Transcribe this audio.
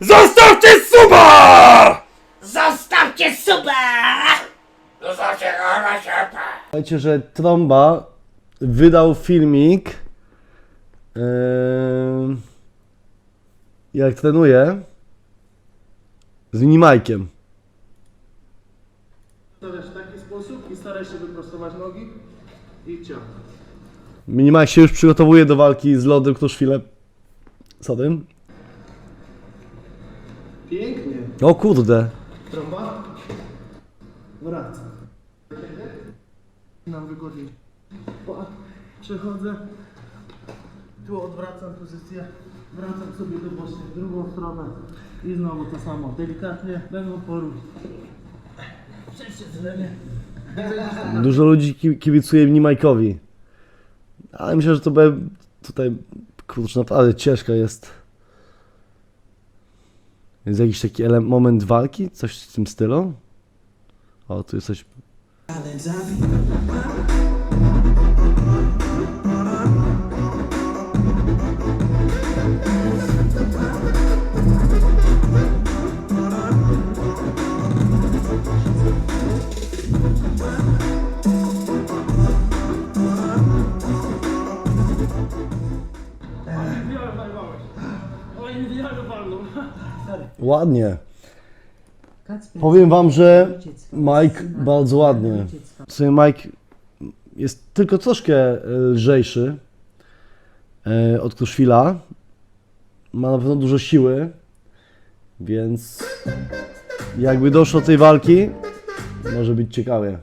Zostawcie suba! Zostawcie suba! Słuchajcie, że Tromba wydał filmik yy, jak trenuje z minimajkiem. Stawiasz w taki sposób i staraj się wyprostować nogi i ciach. Minimajk się już przygotowuje do walki z lodem, chwilę... Co tym? Pięknie. O kurde. Trąba. Wracam. Nam wygodniej. Przechodzę. Tu odwracam pozycję. Wracam sobie do bocznej w drugą stronę. I znowu to samo. Delikatnie, bez oporu. Prześwietlenie. Dużo ludzi ki- kibicuje minimajkowi. Ale myślę, że to będzie tutaj... Kurczę, naprawdę ciężka jest. Jest jakiś taki ele- moment walki? Coś w tym stylu? O, tu jest coś... Ładnie. Powiem wam, że Mike bardzo ładnie. W sumie Mike jest tylko troszkę e, lżejszy e, od Kruszwila. Ma na pewno dużo siły, więc jakby doszło do tej walki, może być ciekawie.